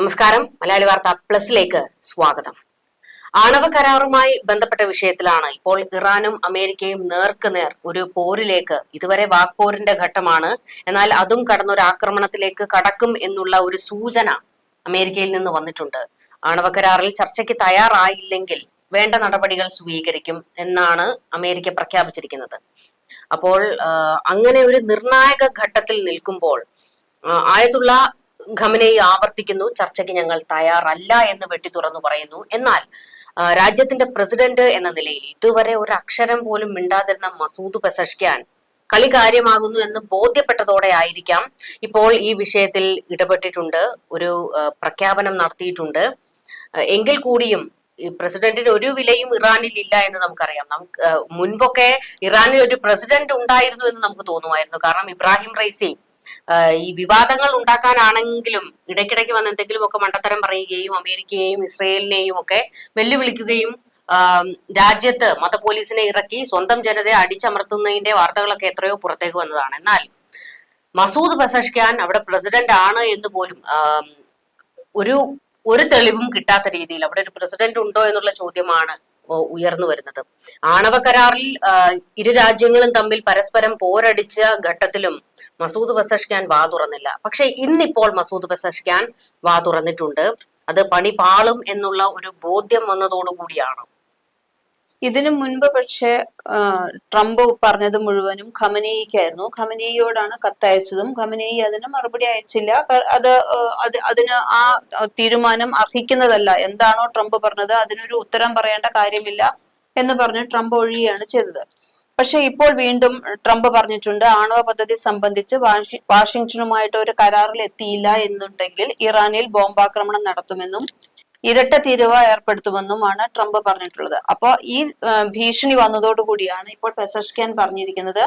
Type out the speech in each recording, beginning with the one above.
നമസ്കാരം. മലയാളി വാർത്ത പ്ലസിലേക്ക് സ്വാഗതം. ആണവ കരാറുമായി ബന്ധപ്പെട്ട വിഷയത്തിലാണ് ഇപ്പോൾ ഇറാനും അമേരിക്കയും നേർക്കുനേർ ഒരു പോരിലേക്ക് ഇതുവരെ വാക്പോരിന്റെ ഘട്ടമാണ്. എന്നാൽ അതും കടന്നൊരു ആക്രമണത്തിലേക്ക് കടക്കും എന്നുള്ള ഒരു സൂചന അമേരിക്കയിൽ നിന്ന് വന്നിട്ടുണ്ട്. ആണവ കരാറിൽ ചർച്ചയ്ക്ക് തയ്യാറായില്ലെങ്കിൽ വേണ്ട നടപടികൾ സ്വീകരിക്കും എന്നാണ് അമേരിക്ക പ്രഖ്യാപിച്ചിരിക്കുന്നത്. അപ്പോൾ അങ്ങനെ ഒരു നിർണായക ഘട്ടത്തിൽ നിൽക്കുമ്പോൾ ആയതുള്ള ഖമനയി ആവർത്തിക്കുന്നു ചർച്ചയ്ക്ക് ഞങ്ങൾ തയ്യാറല്ല എന്ന് വെട്ടി തുറന്നു പറയുന്നു. എന്നാൽ രാജ്യത്തിന്റെ പ്രസിഡന്റ് എന്ന നിലയിൽ ഇതുവരെ ഒരു അക്ഷരം പോലും മിണ്ടാതിരുന്ന മസൂദ് പെസഷ്ക്യാൻ കളി കാര്യമാകുന്നു എന്ന് ബോധ്യപ്പെട്ടതോടെ ആയിരിക്കാം ഇപ്പോൾ ഈ വിഷയത്തിൽ ഇടപെട്ടിട്ടുണ്ട് ഒരു പ്രഖ്യാപനം നടത്തിയിട്ടുണ്ട്. എങ്കിൽ കൂടിയും പ്രസിഡന്റിന് ഒരു വിലയും ഇറാനിൽ ഇല്ല എന്ന് നമുക്കറിയാം. നമുക്ക് മുൻപൊക്കെ ഇറാനിൽ ഒരു പ്രസിഡന്റ് ഉണ്ടായിരുന്നു എന്ന് നമുക്ക് തോന്നുമായിരുന്നു. കാരണം ഇബ്രാഹിം റൈസി ഈ വിവാദങ്ങൾ ഉണ്ടാക്കാനാണെങ്കിലും ഇടയ്ക്കിടയ്ക്ക് വന്ന് എന്തെങ്കിലും ഒക്കെ മണ്ടത്തരം പറയുകയും അമേരിക്കയെയും ഇസ്രയേലിനെയും ഒക്കെ വെല്ലുവിളിക്കുകയും രാജ്യത്ത് മത പോലീസിനെ ഇറക്കി സ്വന്തം ജനതയെ അടിച്ചമർത്തുന്നതിന്റെ വാർത്തകളൊക്കെ എത്രയോ പുറത്തേക്ക് വന്നതാണ്. എന്നാൽ മസൂദ് ബസഷ്ഖാൻ അവിടെ പ്രസിഡന്റ് ആണ് എന്ന് പോലും ഒരു ഒരു തെളിവും കിട്ടാത്ത രീതിയിൽ അവിടെ ഒരു പ്രസിഡന്റ് ഉണ്ടോ എന്നുള്ള ചോദ്യമാണ് ഉയർന്നു വരുന്നത്. ആണവ കരാറിൽ ഇരു രാജ്യങ്ങളും തമ്മിൽ പരസ്പരം പോരടിച്ച ഘട്ടത്തിലും മസൂദ് പെസഷ്ഖാൻ വാ തുറന്നില്ല. പക്ഷെ ഇന്നിപ്പോൾ മസൂദ് പെസഷ്ഖാൻ വാ തുറന്നിട്ടുണ്ട്. അത് പണി പാളും എന്നുള്ള ഒരു ബോധ്യം വന്നതോടുകൂടിയാണ് ഇതിനു മുൻപ് പക്ഷേ ട്രംപ് പറഞ്ഞത് മുഴുവനും ഖമനേയിക്കായിരുന്നു. ഖമനേയിയോടാണ് കത്തയച്ചതും. ഖമനേയി അതിന് മറുപടി അയച്ചില്ല. അത് അത് അതിന് ആ തീരുമാനം അർഹിക്കുന്നതല്ല. എന്താണോ ട്രംപ് പറഞ്ഞത് അതിനൊരു ഉത്തരം പറയേണ്ട കാര്യമില്ല എന്ന് പറഞ്ഞ് ട്രംപ് ഒഴിയുകയാണ് ചെയ്തത്. പക്ഷെ ഇപ്പോൾ വീണ്ടും ട്രംപ് പറഞ്ഞിട്ടുണ്ട് ആണവ പദ്ധതി സംബന്ധിച്ച് വാഷിംഗ്ടണുമായിട്ട് ഒരു കരാറിൽ എത്തിയില്ല എന്നുണ്ടെങ്കിൽ ഇറാനിൽ ബോംബാക്രമണം നടത്തുമെന്നും ഇരട്ട തീരുവ ഏർപ്പെടുത്തുമെന്നുമാണ് ട്രംപ് പറഞ്ഞിട്ടുള്ളത്. അപ്പോൾ ഈ ഭീഷണി വന്നതോടുകൂടിയാണ് ഇപ്പോൾ പെസഷ്കാൻ പറഞ്ഞിരിക്കുന്നത്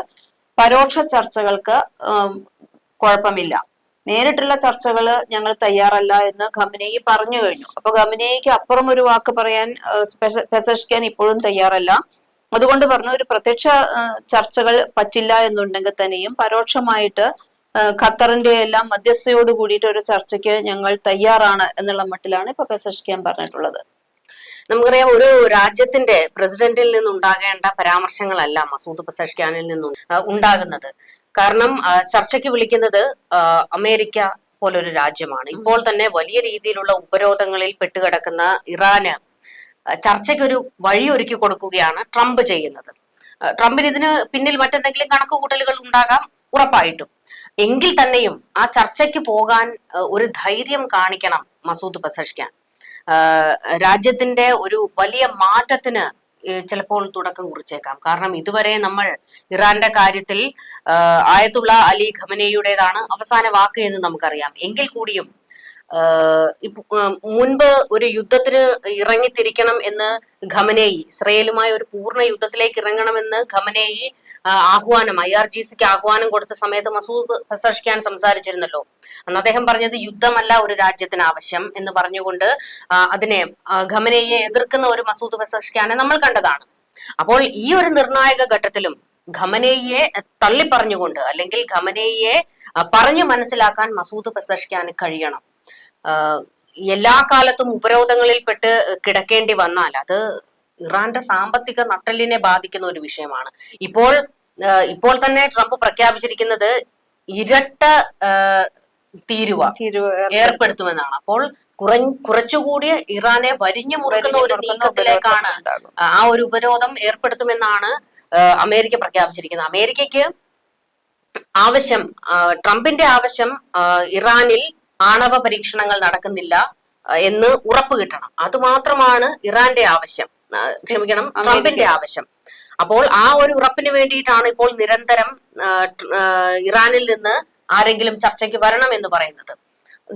പരോക്ഷ ചർച്ചകൾക്ക് കുഴപ്പമില്ല. നേരിട്ടുള്ള ചർച്ചകൾ ഞങ്ങൾ തയ്യാറല്ല എന്ന് ഖമനേയി പറഞ്ഞു കഴിഞ്ഞു. അപ്പൊ ഖമനേയിക്ക് അപ്പുറം ഒരു വാക്ക് പറയാൻ പെസഷ്കാൻ ഇപ്പോഴും തയ്യാറല്ല. അതുകൊണ്ട് പറഞ്ഞു ഒരു പ്രത്യക്ഷ ചർച്ചകൾ പറ്റില്ല എന്നുണ്ടെങ്കിൽ തന്നെയും പരോക്ഷമായിട്ട് ഖത്തറിന്റെ എല്ലാം മധ്യസ്ഥയോട് കൂടിയിട്ട് ഒരു ചർച്ചയ്ക്ക് ഞങ്ങൾ തയ്യാറാണ് എന്നുള്ള മട്ടിലാണ് ഇപ്പൊ പെസഷ്കാൻ പറഞ്ഞിട്ടുള്ളത്. നമുക്കറിയാം ഒരു രാജ്യത്തിന്റെ പ്രസിഡന്റിൽ നിന്നുണ്ടാകേണ്ട പരാമർശങ്ങളല്ല മസൂദ് പെസഷ്ഖാനിൽ നിന്നും ഉണ്ടാകുന്നത്. കാരണം ചർച്ചയ്ക്ക് വിളിക്കുന്നത് അമേരിക്ക പോലൊരു രാജ്യമാണ്. ഇപ്പോൾ തന്നെ വലിയ രീതിയിലുള്ള ഉപരോധങ്ങളിൽ പെട്ടുകിടക്കുന്ന ഇറാന് ചർച്ചയ്ക്കൊരു വഴി ഒരുക്കി കൊടുക്കുകയാണ് ട്രംപ് ചെയ്യുന്നത്. ട്രംപിന് ഇതിന് പിന്നിൽ മറ്റെന്തെങ്കിലും കണക്കുകൂട്ടലുകൾ ഉണ്ടാകാം ഉറപ്പായിട്ടും. എങ്കിൽ തന്നെയും ആ ചർച്ചയ്ക്ക് പോകാൻ ഒരു ധൈര്യം കാണിക്കണം മസൂദ് പസഷ്ക്കാൻ രാജ്യത്തിന്റെ ഒരു വലിയ മാറ്റത്തിന് ചിലപ്പോൾ തുടക്കം കുറിച്ചേക്കാം. കാരണം ഇതുവരെ നമ്മൾ ഇറാന്റെ കാര്യത്തിൽ ആയത്തുള്ള അലി ഖമനയുടേതാണ് അവസാന വാക്ക് എന്ന് നമുക്കറിയാം. എങ്കിൽ കൂടിയും മുൻപ് ഒരു യുദ്ധത്തിന് ഇറങ്ങിത്തിരിക്കണം എന്ന് ഖമനേയി ഇസ്രയേലുമായി ഒരു പൂർണ യുദ്ധത്തിലേക്ക് ഇറങ്ങണമെന്ന് ഖമനേയി ആഹ് ആഹ്വാനം ഐ ആർ ജി സിക്ക് ആഹ്വാനം കൊടുത്ത സമയത്ത് മസൂദ് പെസഷ്ഖാൻ സംസാരിച്ചിരുന്നല്ലോ. അന്ന് അദ്ദേഹം പറഞ്ഞത് യുദ്ധമല്ല ഒരു രാജ്യത്തിന് ആവശ്യം എന്ന് പറഞ്ഞുകൊണ്ട് അതിനെ ഖമനേയെ എതിർക്കുന്ന ഒരു മസൂദ് പെസഷ്ഖാനെ നമ്മൾ കണ്ടതാണ്. അപ്പോൾ ഈ ഒരു നിർണായക ഘട്ടത്തിലും ഖമനയെ തള്ളിപ്പറഞ്ഞുകൊണ്ട് അല്ലെങ്കിൽ ഖമനയെ പറഞ്ഞു മനസ്സിലാക്കാൻ മസൂദ് പെസഷ്ഖാന് കഴിയണം. എല്ലാ കാലത്തും ഉപരോധങ്ങളിൽപ്പെട്ട് കിടക്കേണ്ടി വന്നാൽ അത് ഇറാന്റെ സാമ്പത്തിക നട്ടലിനെ ബാധിക്കുന്ന ഒരു വിഷയമാണ്. ഇപ്പോൾ ഇപ്പോൾ തന്നെ ട്രംപ് പ്രഖ്യാപിച്ചിരിക്കുന്നത് ഇരട്ട തീരുവ ഏർപ്പെടുത്തുമെന്നാണ്. അപ്പോൾ കുറഞ്ഞ കുറച്ചുകൂടി ഇറാനെ വരിഞ്ഞു മുറുക്കുന്ന ഒരു നീക്കത്തിലേക്കാണ്. ആ ഒരു ഉപരോധം ഏർപ്പെടുത്തുമെന്നാണ് അമേരിക്ക പ്രഖ്യാപിച്ചിരിക്കുന്നത്. അമേരിക്കയ്ക്ക് ആവശ്യം ട്രംപിന്റെ ആവശ്യം ഇറാനിൽ ആണവ പരീക്ഷണങ്ങൾ നടക്കുന്നില്ല എന്ന് ഉറപ്പ് കിട്ടണം. അതുമാത്രമാണ് ഇറാന്റെ ആവശ്യം. ക്ഷമിക്കണം ട്രംപിന്റെ ആവശ്യം. അപ്പോൾ ആ ഒരു ഉറപ്പിന് വേണ്ടിയിട്ടാണ് ഇപ്പോൾ നിരന്തരം ഇറാനിൽ നിന്ന് ആരെങ്കിലും ചർച്ചയ്ക്ക് വരണം എന്ന് പറയുന്നത്.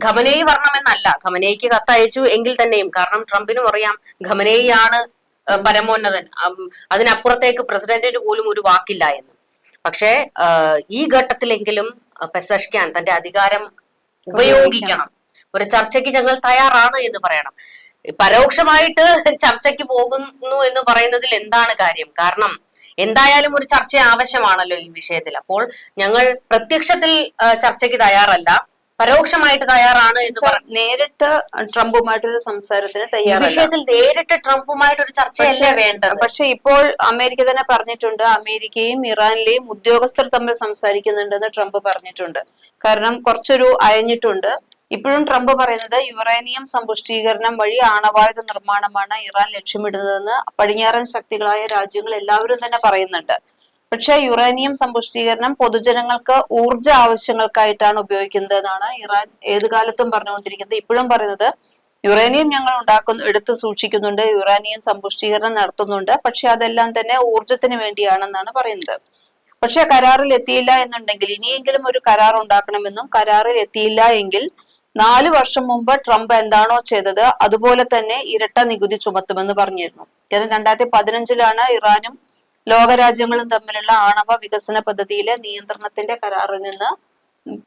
ഖമനേയി വരണമെന്നല്ല. ഖമനേയ്ക്ക് കത്തയച്ചു എങ്കിൽ തന്നെയും. കാരണം ട്രംപിനും അറിയാം ഖമനേയിയാണ് പരമോന്നതൻ. അതിനപ്പുറത്തേക്ക് പ്രസിഡന്റിന് പോലും ഒരു വാക്കില്ല എന്ന്. പക്ഷേ ഈ ഘട്ടത്തിലെങ്കിലും പെസഷ്കാൻ തന്റെ അധികാരം ഉപയോഗിക്കണം ഒരു ചർച്ചയ്ക്ക് ഞങ്ങൾ തയ്യാറാണ് എന്ന് പറയണം. പരോക്ഷമായിട്ട് ചർച്ചയ്ക്ക് പോകുന്നു എന്ന് പറയുന്നതിൽ എന്താണ് കാര്യം? കാരണം എന്തായാലും ഒരു ചർച്ച ആവശ്യമാണല്ലോ ഈ വിഷയത്തിൽ. അപ്പോൾ ഞങ്ങൾ പ്രത്യക്ഷത്തിൽ ചർച്ചയ്ക്ക് തയ്യാറല്ല. പരോക്ഷമായിട്ട് തയ്യാറാണ് എന്ന് പറഞ്ഞു. നേരിട്ട് ട്രംപുമായിട്ടൊരു സംസാരത്തിന് ഈ തയ്യാറല്ല. വിഷയത്തിൽ നേരിട്ട് ട്രംപുമായിട്ടൊരു ചർച്ചയല്ലേ വേണ്ടത്? പക്ഷെ ഇപ്പോൾ അമേരിക്ക തന്നെ പറഞ്ഞിട്ടുണ്ട് അമേരിക്കയും ഇറാനിലെയും ഉദ്യോഗസ്ഥർ തമ്മിൽ സംസാരിക്കുന്നുണ്ടെന്ന് ട്രംപ് പറഞ്ഞിട്ടുണ്ട്. കാരണം കുറച്ചൊരു അയഞ്ഞിട്ടുണ്ട്. ഇപ്പോഴും ട്രംപ് പറയുന്നത് യുറേനിയം സമ്പുഷ്ടീകരണം വഴി ആണവായുധ നിർമ്മാണമാണ് ഇറാൻ ലക്ഷ്യമിടുന്നതെന്ന് പടിഞ്ഞാറൻ ശക്തികളായ രാജ്യങ്ങൾ എല്ലാവരും തന്നെ പറയുന്നുണ്ട്. പക്ഷെ യുറേനിയം സമ്പുഷ്ടീകരണം പൊതുജനങ്ങൾക്ക് ഊർജ ആവശ്യങ്ങൾക്കായിട്ടാണ് ഉപയോഗിക്കുന്നത് എന്നാണ് ഇറാൻ ഏത് കാലത്തും പറഞ്ഞുകൊണ്ടിരിക്കുന്നത്. ഇപ്പോഴും പറയുന്നത് യുറേനിയം ഞങ്ങൾ ഉണ്ടാക്കുന്നു എടുത്ത് സൂക്ഷിക്കുന്നുണ്ട് യുറേനിയം സമ്പുഷ്ടീകരണം നടത്തുന്നുണ്ട് പക്ഷെ അതെല്ലാം തന്നെ ഊർജത്തിന് വേണ്ടിയാണെന്നാണ് പറയുന്നത്. പക്ഷെ കരാറിൽ എത്തിയില്ല എന്നുണ്ടെങ്കിൽ ഇനിയെങ്കിലും ഒരു കരാർ ഉണ്ടാക്കണമെന്നും കരാറിൽ എത്തിയില്ല എങ്കിൽ നാല് വർഷം മുമ്പ് ട്രംപ് എന്താണോ ചെയ്തത് അതുപോലെ തന്നെ ഇരട്ട നികുതി ചുമത്തുമെന്ന് പറഞ്ഞിരുന്നു. കാരണം രണ്ടായിരത്തി പതിനഞ്ചിലാണ് ഇറാനും ലോകരാജ്യങ്ങളും തമ്മിലുള്ള ആണവ വികസന പദ്ധതിയിലെ നിയന്ത്രണത്തിന്റെ കരാറിൽ നിന്ന്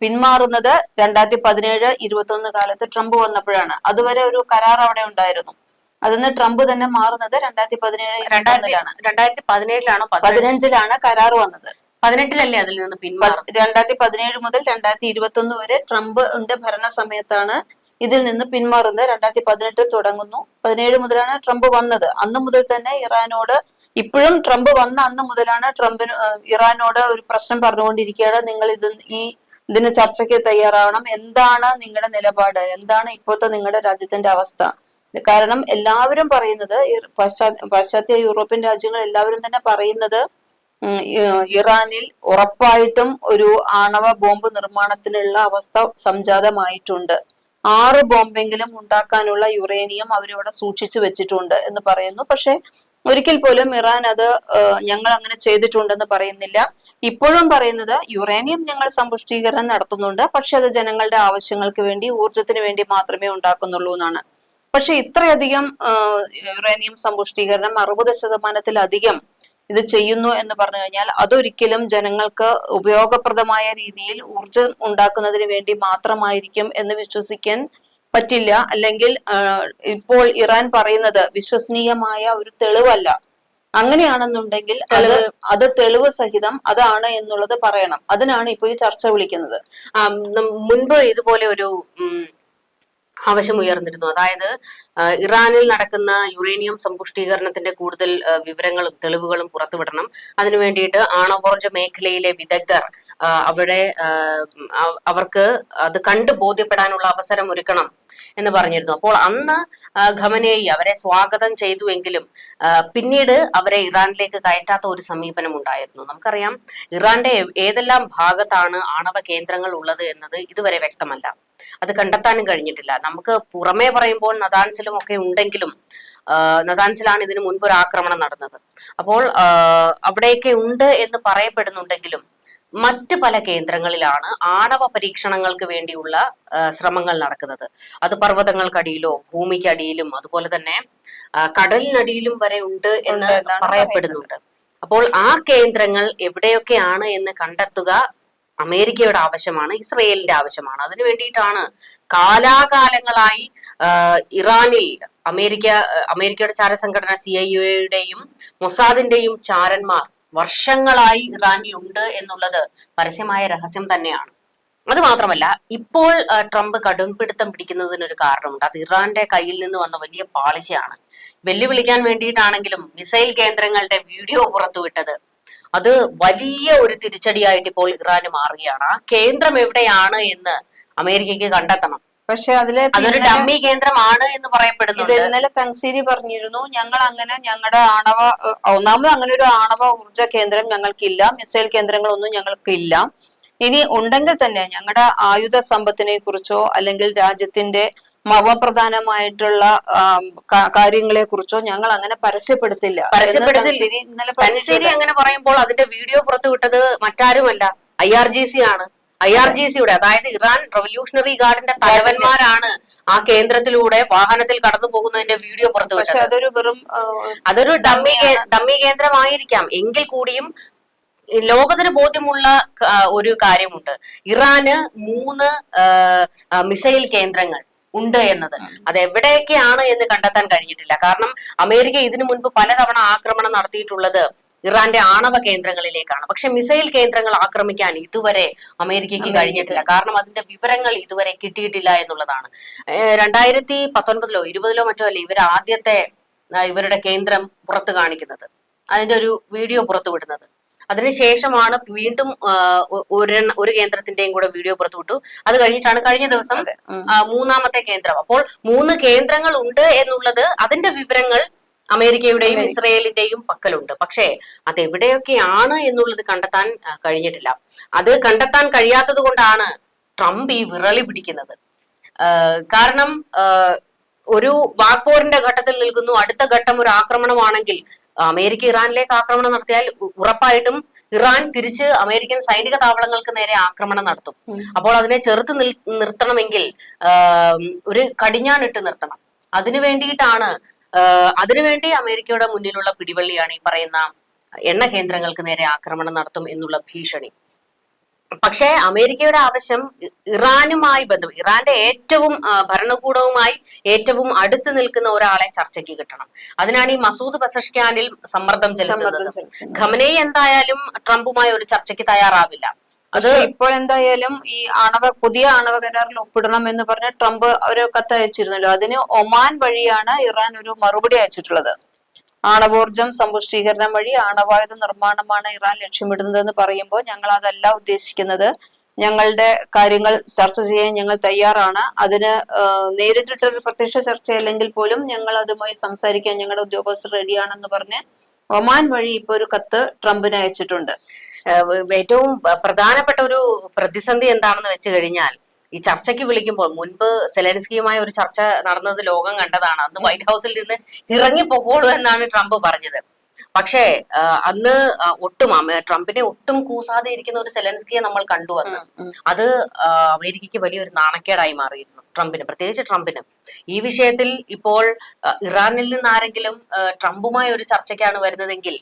പിന്മാറുന്നത് രണ്ടായിരത്തി പതിനേഴ് ഇരുപത്തി ഒന്ന് കാലത്ത് ട്രംപ് വന്നപ്പോഴാണ്. അതുവരെ ഒരു കരാർ അവിടെ ഉണ്ടായിരുന്നു. അതിന്ന് ട്രംപ് തന്നെ മാറുന്നത് രണ്ടായിരത്തി പതിനേഴ് രണ്ടായിരത്തിലാണ് രണ്ടായിരത്തി പതിനേഴിലാണോ പതിനഞ്ചിലാണ് കരാർ വന്നത്. പതിനെട്ടിലല്ലേ അതിൽ നിന്ന് പിന്മാറും? രണ്ടായിരത്തി പതിനേഴ് മുതൽ രണ്ടായിരത്തി ഇരുപത്തി ഒന്ന് വരെ ഉണ്ട് ഭരണ സമയത്താണ് ഇതിൽ നിന്ന് പിന്മാറുന്നത്. രണ്ടായിരത്തി പതിനെട്ടിൽ തുടങ്ങുന്നു. പതിനേഴ് മുതലാണ് ട്രംപ് വന്നത്. അന്ന് മുതൽ തന്നെ ഇറാനോട് ഇപ്പോഴും ട്രംപ് വന്ന അന്ന് മുതലാണ് ട്രംപിന് ഇറാനോട് ഒരു പ്രശ്നം പറഞ്ഞുകൊണ്ടിരിക്കുകയാണ്. നിങ്ങൾ ഇത് ഈ ഇതിന് ചർച്ചയ്ക്ക് തയ്യാറാവണം. എന്താണ് നിങ്ങളുടെ നിലപാട്? എന്താണ് ഇപ്പോഴത്തെ നിങ്ങളുടെ രാജ്യത്തിന്റെ അവസ്ഥ? കാരണം എല്ലാവരും പറയുന്നത് പാശ്ചാത്യ യൂറോപ്യൻ രാജ്യങ്ങൾ എല്ലാവരും തന്നെ പറയുന്നത് ഇറാനിൽ ഉറപ്പായിട്ടും ഒരു ആണവ ബോംബ് നിർമ്മാണത്തിനുള്ള അവസ്ഥ സംജാതമായിട്ടുണ്ട്. ആറ് ബോംബെങ്കിലും ഉണ്ടാക്കാനുള്ള യുറേനിയം അവരിവിടെ സൂക്ഷിച്ചു വെച്ചിട്ടുണ്ട് എന്ന് പറയുന്നു. പക്ഷെ ഒരിക്കൽ പോലും ഇറാൻ അത് ഞങ്ങൾ അങ്ങനെ ചെയ്തിട്ടുണ്ടെന്ന് പറയുന്നില്ല. ഇപ്പോഴും പറയുന്നത് യുറേനിയം ഞങ്ങൾ സമ്പുഷ്ടീകരണം നടത്തുന്നുണ്ട്. പക്ഷെ അത് ജനങ്ങളുടെ ആവശ്യങ്ങൾക്ക് വേണ്ടി ഊർജത്തിന് വേണ്ടി മാത്രമേ ഉണ്ടാക്കുന്നുള്ളൂ എന്നാണ്. പക്ഷെ ഇത്രയധികം യുറേനിയം സമ്പുഷ്ടീകരണം അറുപത് ശതമാനത്തിലധികം ഇത് ചെയ്യുന്നു എന്ന് പറഞ്ഞു കഴിഞ്ഞാൽ അതൊരിക്കലും ജനങ്ങൾക്ക് ഉപയോഗപ്രദമായ രീതിയിൽ ഊർജം ഉണ്ടാക്കുന്നതിന് വേണ്ടി മാത്രമായിരിക്കും എന്ന് വിശ്വസിക്കാൻ പറ്റില്ല. അല്ലെങ്കിൽ ഇപ്പോൾ ഇറാൻ പറയുന്നത് വിശ്വസനീയമായ ഒരു തെളിവല്ല. അങ്ങനെയാണെന്നുണ്ടെങ്കിൽ അത് അത് തെളിവ് സഹിതം അതാണ് എന്നുള്ളത് പറയണം. അതിനാണ് ഇപ്പൊ ഈ ചർച്ച വിളിക്കുന്നത്. മുൻപ് ഇതുപോലെ ഒരു ആവശ്യം ഉയർന്നിരുന്നു. അതായത് ഇറാനിൽ നടക്കുന്ന യുറേനിയം സമ്പുഷ്ടീകരണത്തിന്റെ കൂടുതൽ വിവരങ്ങളും തെളിവുകളും പുറത്തുവിടണം. അതിനു വേണ്ടിയിട്ട് ആണവോർജ മേഖലയിലെ വിദഗ്ധർ അവിടെ അവർക്ക് അത് കണ്ടു ബോധ്യപ്പെടാനുള്ള അവസരം ഒരുക്കണം എന്ന് പറഞ്ഞിരുന്നു. അപ്പോൾ അന്ന് ഖമനേയി അവരെ സ്വാഗതം ചെയ്തുവെങ്കിലും പിന്നീട് അവരെ ഇറാനിലേക്ക് കയറ്റാത്ത ഒരു സമീപനം ഉണ്ടായിരുന്നു. നമുക്കറിയാം ഇറാന്റെ ഏതെല്ലാം ഭാഗത്താണ് ആണവ കേന്ദ്രങ്ങൾ ഉള്ളത് എന്നത് ഇതുവരെ വ്യക്തമല്ല. അത് കണ്ടെത്താനും കഴിഞ്ഞിട്ടില്ല. നമുക്ക് പുറമേ പറയുമ്പോൾ നദാൻസിലും ഒക്കെ ഉണ്ടെങ്കിലും നദാൻസിലാണ് ഇതിനു മുൻപ് ഒരു ആക്രമണം നടന്നത്. അപ്പോൾ അവിടെയൊക്കെ ഉണ്ട് എന്ന് പറയപ്പെടുന്നുണ്ടെങ്കിലും മറ്റ് പല കേന്ദ്രങ്ങളിലാണ് ആണവ പരീക്ഷണങ്ങൾക്ക് വേണ്ടിയുള്ള ശ്രമങ്ങൾ നടക്കുന്നത്. അത് പർവതങ്ങൾക്കടിയിലോ ഭൂമിക്കടിയിലും അതുപോലെ തന്നെ കടലിനടിയിലും വരെ ഉണ്ട് എന്ന് പറയപ്പെടുന്നുണ്ട്. അപ്പോൾ ആ കേന്ദ്രങ്ങൾ എവിടെയൊക്കെയാണ് എന്ന് കണ്ടെത്തുക അമേരിക്കയുടെ ആവശ്യമാണ് ഇസ്രയേലിന്റെ ആവശ്യമാണ്. അതിനു വേണ്ടിയിട്ടാണ് കാലാകാലങ്ങളായി ഇറാനിൽ അമേരിക്ക അമേരിക്കയുടെ ചാരസംഘടന സി ഐ യുടെയും മൊസാദിന്റെയും ചാരന്മാർ വർഷങ്ങളായി ഇറാനിൽ ഉണ്ട് എന്നുള്ളത് പരസ്യമായ രഹസ്യം തന്നെയാണ്. അത് മാത്രമല്ല ഇപ്പോൾ ട്രംപ് കടുംപിടുത്തം പിടിക്കുന്നതിനൊരു കാരണമുണ്ട്. അത് ഇറാന്റെ കയ്യിൽ നിന്ന് വന്ന വലിയ പാളിശയാണ് വെല്ലുവിളിക്കാൻ വേണ്ടിയിട്ടാണെങ്കിലും മിസൈൽ കേന്ദ്രങ്ങളുടെ വീഡിയോ പുറത്തുവിട്ടത്. അത് വലിയ ഒരു തിരിച്ചടിയായിട്ട് ഇപ്പോൾ ഇറാന് മാറുകയാണ്. ആ കേന്ദ്രം എവിടെയാണ് എന്ന് അമേരിക്കയ്ക്ക് കണ്ടെത്തണം. പക്ഷെ അതിൽ അതൊരു ഡമ്മി കേന്ദ്രമാണ് എന്ന് ഇത് പറയപ്പെടുന്നുണ്ട് ഇന്നലെ തങ്സീരി പറഞ്ഞിരുന്നു ഞങ്ങൾ അങ്ങനെ ഞങ്ങളുടെ ആണവ ഒന്നാമത് അങ്ങനെ ഒരു ആണവ ഊർജ കേന്ദ്രം ഞങ്ങൾക്കില്ല മിസൈൽ കേന്ദ്രങ്ങളൊന്നും ഞങ്ങൾക്കില്ല. ഇനി ഉണ്ടെങ്കിൽ തന്നെ ഞങ്ങളുടെ ആയുധ സമ്പത്തിനെ കുറിച്ചോ അല്ലെങ്കിൽ രാജ്യത്തിന്റെ മർമ്മപ്രധാനമായിട്ടുള്ള കാര്യങ്ങളെ കുറിച്ചോ ഞങ്ങൾ അങ്ങനെ പരസ്യപ്പെടുത്തില്ല. പരസ്യപ്പെടുത്തില്ല. അങ്ങനെ പറയുമ്പോൾ അതിന്റെ വീഡിയോ പുറത്തുവിട്ടത് മറ്റാരുമല്ല ഐ ആർ ജി സി ആണ്. ഐ ആർ ജി സിയുടെ അതായത് ഇറാൻ റവല്യൂഷണറി ഗാർഡിന്റെ തലവന്മാരാണ് ആ കേന്ദ്രത്തിലൂടെ വാഹനത്തിൽ കടന്നു പോകുന്നതിന്റെ വീഡിയോ പുറത്തു അതൊരു വെറും അതൊരു ഡമ്മി ഡമ്മി കേന്ദ്രമായിരിക്കാം. എങ്കിൽ കൂടിയും ലോകത്തിന് ബോധ്യമുള്ള ഒരു കാര്യമുണ്ട്. ഇറാന് മൂന്ന് മിസൈൽ കേന്ദ്രങ്ങൾ ഉണ്ട് എന്നത്. അത് എവിടെയൊക്കെയാണ് എന്ന് കണ്ടെത്താൻ കഴിഞ്ഞിട്ടില്ല. കാരണം അമേരിക്ക ഇതിനു മുൻപ് പലതവണ ആക്രമണം നടത്തിയിട്ടുള്ളത്. ഇറാന്റെ ആണവ കേന്ദ്രങ്ങളിലേക്കാണ്. പക്ഷെ മിസൈൽ കേന്ദ്രങ്ങൾ ആക്രമിക്കാൻ ഇതുവരെ അമേരിക്കയ്ക്ക് കഴിഞ്ഞിട്ടില്ല. കാരണം അതിന്റെ വിവരങ്ങൾ ഇതുവരെ കിട്ടിയിട്ടില്ല എന്നുള്ളതാണ്. രണ്ടായിരത്തി പത്തൊൻപതിലോ ഇരുപതിലോ മറ്റോ അല്ലേ ഇവർ ആദ്യത്തെ ഇവരുടെ കേന്ദ്രം പുറത്തു കാണിക്കുന്നത്? അതിന്റെ ഒരു വീഡിയോ പുറത്തു വിടുന്നത്. അതിനുശേഷമാണ് വീണ്ടും ഒരു ഒരു കേന്ദ്രത്തിന്റെയും കൂടെ വീഡിയോ പുറത്തുവിട്ടു അത് കഴിഞ്ഞിട്ടാണ് കഴിഞ്ഞ ദിവസം മൂന്നാമത്തെ കേന്ദ്രം. അപ്പോൾ മൂന്ന് കേന്ദ്രങ്ങൾ ഉണ്ട് എന്നുള്ളത് അതിന്റെ വിവരങ്ങൾ അമേരിക്കയുടെയും ഇസ്രയേലിന്റെയും പക്കലുണ്ട്. പക്ഷേ അത് എവിടെയൊക്കെയാണ് എന്നുള്ളത് കണ്ടെത്താൻ കഴിഞ്ഞിട്ടില്ല. അത് കണ്ടെത്താൻ കഴിയാത്തത് കൊണ്ടാണ് ട്രംപ് ഈ വിറളി പിടിക്കുന്നത്. കാരണം ഒരു വാക്പോറിന്റെ ഘട്ടത്തിൽ നിൽക്കുന്നു. അടുത്ത ഘട്ടം ഒരു ആക്രമണമാണെങ്കിൽ അമേരിക്ക ഇറാനിലേക്ക് ആക്രമണം നടത്തിയാൽ ഉറപ്പായിട്ടും ഇറാൻ തിരിച്ച് അമേരിക്കൻ സൈനിക താവളങ്ങൾക്ക് നേരെ ആക്രമണം നടത്തും. അപ്പോൾ അതിനെ ചെറുത്ത് നിർത്തണമെങ്കിൽ ഒരു കടിഞ്ഞാണിട്ട് നിർത്തണം. അതിനു വേണ്ടിയിട്ടാണ് അതിനുവേണ്ടി അമേരിക്കയുടെ മുന്നിലുള്ള പിടിവള്ളിയാണ് ഈ പറയുന്ന എണ്ണ കേന്ദ്രങ്ങൾക്ക് നേരെ ആക്രമണം നടത്തും എന്നുള്ള ഭീഷണി. പക്ഷേ അമേരിക്കയുടെ ആവശ്യം ഇറാനുമായി ബന്ധം ഇറാന്റെ ഏറ്റവും ഭരണകൂടവുമായി ഏറ്റവും അടുത്ത് നിൽക്കുന്ന ഒരാളെ ചർച്ചയ്ക്ക് കിട്ടണം. അതിനാണ് ഈ മസൂദ് പസഷ്കാനിൽ സമ്മർദ്ദം ചെലുത്തുന്നത്. ഖമനെ എന്തായാലും ട്രംപുമായി ഒരു ചർച്ചയ്ക്ക് തയ്യാറാവില്ല. അത് ഇപ്പോൾ എന്തായാലും ഈ ആണവ പുതിയ ആണവ കരാറിൽ ഒപ്പിടണം എന്ന് പറഞ്ഞ് ട്രംപ് ഒരു കത്ത് അയച്ചിരുന്നല്ലോ. അതിന് ഒമാൻ വഴിയാണ് ഇറാൻ ഒരു മറുപടി അയച്ചിട്ടുള്ളത്. ആണവോർജം സമ്പുഷ്ടീകരണം വഴി ആണവായുധ നിർമ്മാണമാണ് ഇറാൻ ലക്ഷ്യമിടുന്നത് എന്ന് പറയുമ്പോൾ ഞങ്ങൾ അതല്ല ഉദ്ദേശിക്കുന്നത്. ഞങ്ങളുടെ കാര്യങ്ങൾ ചർച്ച ചെയ്യാൻ ഞങ്ങൾ തയ്യാറാണ്. അതിന് നേരിട്ടിട്ടൊരു പ്രത്യക്ഷ ചർച്ചയല്ലെങ്കിൽ പോലും ഞങ്ങൾ അതുമായി സംസാരിക്കാൻ ഞങ്ങളുടെ ഉദ്യോഗസ്ഥർ റെഡിയാണെന്ന് പറഞ്ഞ് ഒമാൻ വഴി ഇപ്പൊ ഒരു കത്ത് ട്രംപിന് അയച്ചിട്ടുണ്ട്. ഏറ്റവും പ്രധാനപ്പെട്ട ഒരു പ്രതിസന്ധി എന്താണെന്ന് വെച്ച് കഴിഞ്ഞാൽ ഈ ചർച്ചയ്ക്ക് വിളിക്കുമ്പോൾ മുൻപ് സെലൻസ്കിയുമായ ഒരു ചർച്ച നടന്നത് ലോകം കണ്ടതാണ്. അന്ന് വൈറ്റ് ഹൗസിൽ നിന്ന് ഇറങ്ങി പോകോളൂ എന്നാണ് ട്രംപ് പറഞ്ഞത്. പക്ഷേ അന്ന് ഒട്ടും ട്രംപിനെ ഒട്ടും കൂസാതെ ഇരിക്കുന്ന ഒരു സെലൻസ്കിയെ നമ്മൾ കണ്ടു വന്നു അത് അമേരിക്കയ്ക്ക് വലിയൊരു നാണക്കേടായി മാറിയിരുന്നു ട്രംപിന്. പ്രത്യേകിച്ച് ട്രംപിന്. ഈ വിഷയത്തിൽ ഇപ്പോൾ ഇറാനിൽ നിന്ന് ആരെങ്കിലും ട്രംപുമായി ഒരു ചർച്ചയ്ക്കാണ് വരുന്നതെങ്കിൽ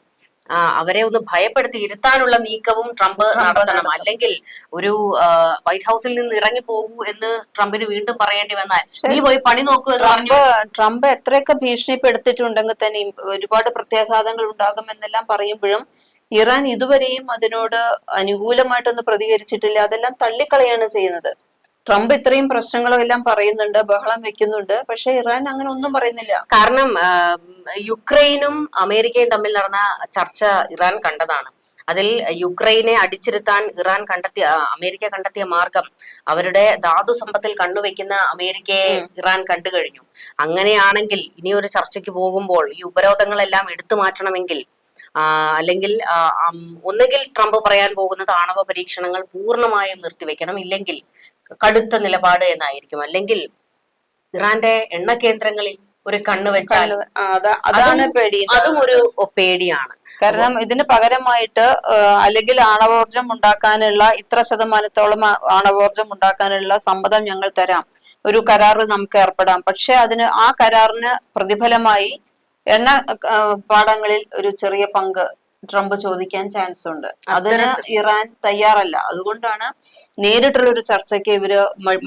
അവരെ ഒന്ന് ഭയപ്പെടുത്തി ഇരുത്താനുള്ള നീക്കവും ട്രംപ് നടത്തണം. അല്ലെങ്കിൽ ഒരു വൈറ്റ് ഹൗസിൽ നിന്ന് ഇറങ്ങി പോകൂ എന്ന് ട്രംപിന് വീണ്ടും പറയേണ്ടി വന്നാൽ നീ പോയി പണി നോക്കൂ എന്ന് പറഞ്ഞു. ട്രംപ് ട്രംപ് എത്രയൊക്കെ ഭീഷണിപ്പെടുത്തിയിട്ടുണ്ടെങ്കിൽ തന്നെ ഒരുപാട് പ്രത്യാഘാതങ്ങൾ ഉണ്ടാകുമെന്നെല്ലാം പറയുമ്പോഴും ഇറാൻ ഇതുവരെയും അതിനോട് അനുകൂലമായിട്ടൊന്നും പ്രതികരിച്ചിട്ടില്ല. അതെല്ലാം തള്ളിക്കളയാണ് ചെയ്യുന്നത്. ട്രംപ് ഇത്രയും പ്രശ്നങ്ങളും എല്ലാം പറയുന്നുണ്ട് ബഹളം വെക്കുന്നുണ്ട്. പക്ഷെ ഇറാൻ അങ്ങനെ ഒന്നും പറയുന്നില്ല. കാരണം യുക്രൈനും അമേരിക്കയും തമ്മിൽ നടന്ന ചർച്ച ഇറാൻ കണ്ടതാണ്. അതിൽ യുക്രൈനെ അടിച്ചിരുത്താൻ ഇറാൻ കണ്ടെത്തിയ അമേരിക്ക കണ്ടെത്തിയ മാർഗം അവരുടെ ധാതു സമ്പത്തിൽ കണ്ണുവെക്കുന്ന അമേരിക്കയെ ഇറാൻ കണ്ടു കഴിഞ്ഞു. അങ്ങനെയാണെങ്കിൽ ഇനി ഒരു ചർച്ചയ്ക്ക് പോകുമ്പോൾ ഈ ഉപരോധങ്ങളെല്ലാം എടുത്തു മാറ്റണമെങ്കിൽ അല്ലെങ്കിൽ ഒന്നുകിൽ ട്രംപ് പറയാൻ പോകുന്നത് ആണവ പരീക്ഷണങ്ങൾ പൂർണമായും നിർത്തിവെക്കണം. ഇല്ലെങ്കിൽ കടുത്ത നിലപാട് എന്നായിരിക്കും. അല്ലെങ്കിൽ ഇറാന്റെ എണ്ണ കേന്ദ്രങ്ങളിൽ ഒരു കണ്ണ് വെച്ചാൽ അതാണ് പേടി അതും ഒരു പേടിയാണ്. കാരണം ഇതിന് പകരമായിട്ട് അല്ലെങ്കിൽ ആണവോർജം ഉണ്ടാക്കാനുള്ള ഇത്ര ശതമാനത്തോളം ആണവോർജം ഉണ്ടാക്കാനുള്ള സമ്മതം ഞങ്ങൾ തരാം. ഒരു കരാർ നമുക്ക് ഏർപ്പെടാം. പക്ഷെ അതിന് ആ കരാറിന് പ്രതിഫലമായി എണ്ണ പാടങ്ങളിൽ ഒരു ചെറിയ പങ്ക് ട്രംപ് ചോദിക്കാൻ ചാൻസ് ഉണ്ട്. അതിന് ഇറാൻ തയ്യാറല്ല. അതുകൊണ്ടാണ് നേരിട്ടുള്ള ഒരു ചർച്ചയ്ക്ക് ഇവർ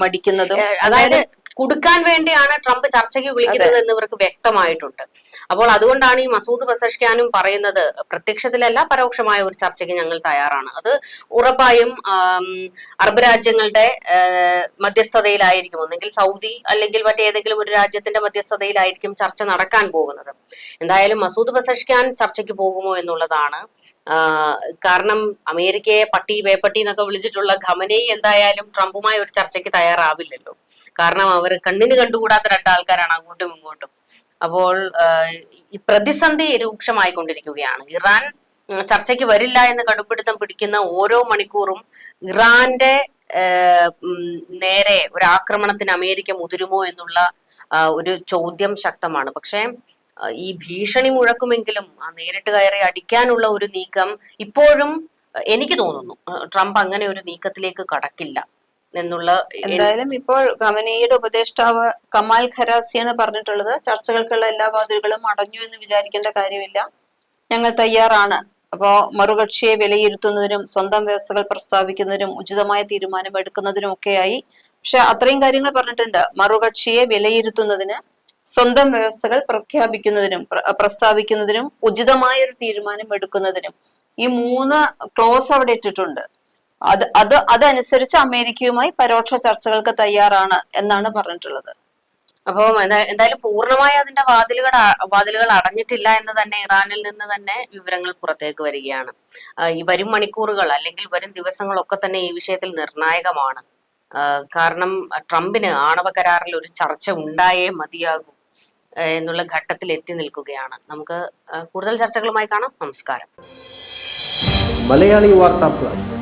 മടിക്കുന്നതും അതായത് കുടുക്കാൻ വേണ്ടിയാണ് ട്രംപ് ചർച്ചയ്ക്ക് വിളിക്കുന്നത് എന്ന് ഇവർക്ക് വ്യക്തമായിട്ടുണ്ട്. അപ്പോൾ അതുകൊണ്ടാണ് ഈ മസൂദ് പ്രസഷ്കാനും പറയുന്നത് പ്രത്യക്ഷത്തിലല്ല പരോക്ഷമായ ഒരു ചർച്ചയ്ക്ക് ഞങ്ങൾ തയ്യാറാണ്. അത് ഉറപ്പായും അറബ് രാജ്യങ്ങളുടെ മധ്യസ്ഥതയിലായിരിക്കും. ഒന്നെങ്കിൽ സൗദി അല്ലെങ്കിൽ മറ്റേതെങ്കിലും ഒരു രാജ്യത്തിന്റെ മധ്യസ്ഥതയിലായിരിക്കും ചർച്ച നടക്കാൻ പോകുന്നത്. എന്തായാലും മസൂദ് പസഷ്കാൻ ചർച്ചയ്ക്ക് പോകുമോ എന്നുള്ളതാണ് കാരണം അമേരിക്കയെ പട്ടി വേപ്പട്ടി എന്നൊക്കെ വിളിച്ചിട്ടുള്ള ഖമനയി എന്തായാലും ട്രംപുമായി ഒരു ചർച്ചയ്ക്ക് തയ്യാറാവില്ലല്ലോ. കാരണം അവർ കണ്ണിന് കണ്ടുകൂടാത്ത രണ്ടാൾക്കാരാണ് അങ്ങോട്ടും ഇങ്ങോട്ടും. അപ്പോൾ ഈ പ്രതിസന്ധി രൂക്ഷമായിക്കൊണ്ടിരിക്കുകയാണ്. ഇറാൻ ചർച്ചയ്ക്ക് വരില്ല എന്ന് കടുപ്പിടുത്തം പിടിക്കുന്ന ഓരോ മണിക്കൂറും ഇറാന്റെ നേരെ ഒരു ആക്രമണത്തിന് അമേരിക്ക മുതിരുമോ എന്നുള്ള ഒരു ചോദ്യം ശക്തമാണ്. പക്ഷേ ഈ ഭീഷണി മുഴക്കുമെങ്കിലും നേരിട്ട് കയറി അടിക്കാനുള്ള ഒരു നീക്കം ഇപ്പോഴും എനിക്ക് തോന്നുന്നു. ട്രംപ് അങ്ങനെ ഒരു നീക്കത്തിലേക്ക് കടക്കില്ല. എന്നുള്ള എൻ- എന്തായാലും ഇപ്പോൾ ഖമനയുടെ ഉപദേഷ്ടാവ് കമാൽ ഖരാസിയാണ് പറഞ്ഞിട്ടുള്ളത്. ചർച്ചകൾക്കുള്ള എല്ലാ വാതിലുകളും അടഞ്ഞു എന്ന് വിചാരിക്കേണ്ട കാര്യമില്ല. ഞങ്ങൾ തയ്യാറാണ്. അപ്പോ മറുകക്ഷിയെ വിലയിരുത്തുന്നതിനും സ്വന്തം വ്യവസ്ഥകൾ പ്രസ്താവിക്കുന്നതിനും ഉചിതമായ തീരുമാനം എടുക്കുന്നതിനും ഒക്കെയായി. പക്ഷെ അത്രയും കാര്യങ്ങൾ പറഞ്ഞിട്ടുണ്ട്. മറുകക്ഷിയെ വിലയിരുത്തുന്നതിന് സ്വന്തം വ്യവസ്ഥകൾ പ്രഖ്യാപിക്കുന്നതിനും പ്രസ്താവിക്കുന്നതിനും ഉചിതമായ ഒരു തീരുമാനം എടുക്കുന്നതിനും ഈ മൂന്ന് ക്ലോസ് അവിടെ ഇട്ടിട്ടുണ്ട്. അത് അത് അതനുസരിച്ച് അമേരിക്കയുമായി പരോക്ഷ ചർച്ചകൾക്ക് തയ്യാറാണ് എന്നാണ് പറഞ്ഞിട്ടുള്ളത്. അപ്പോൾ എന്തായാലും പൂർണമായി അതിന്റെ വാതിലുകൾ വാതിലുകൾ അടഞ്ഞിട്ടില്ല എന്ന് തന്നെ ഇറാനിൽ നിന്ന് തന്നെ വിവരങ്ങൾ പുറത്തേക്ക് വരികയാണ്. ഈ വരും മണിക്കൂറുകൾ അല്ലെങ്കിൽ വരും ദിവസങ്ങളൊക്കെ തന്നെ ഈ വിഷയത്തിൽ നിർണായകമാണ്. കാരണം ട്രംപിന് ആണവ കരാറിൽ ഒരു ചർച്ച ഉണ്ടായേ മതിയാകൂ എന്നുള്ള ഘട്ടത്തിൽ എത്തി നിൽക്കുകയാണ്. നമുക്ക് കൂടുതൽ ചർച്ചകളുമായി കാണാം. നമസ്കാരം. Malayali Varta plus.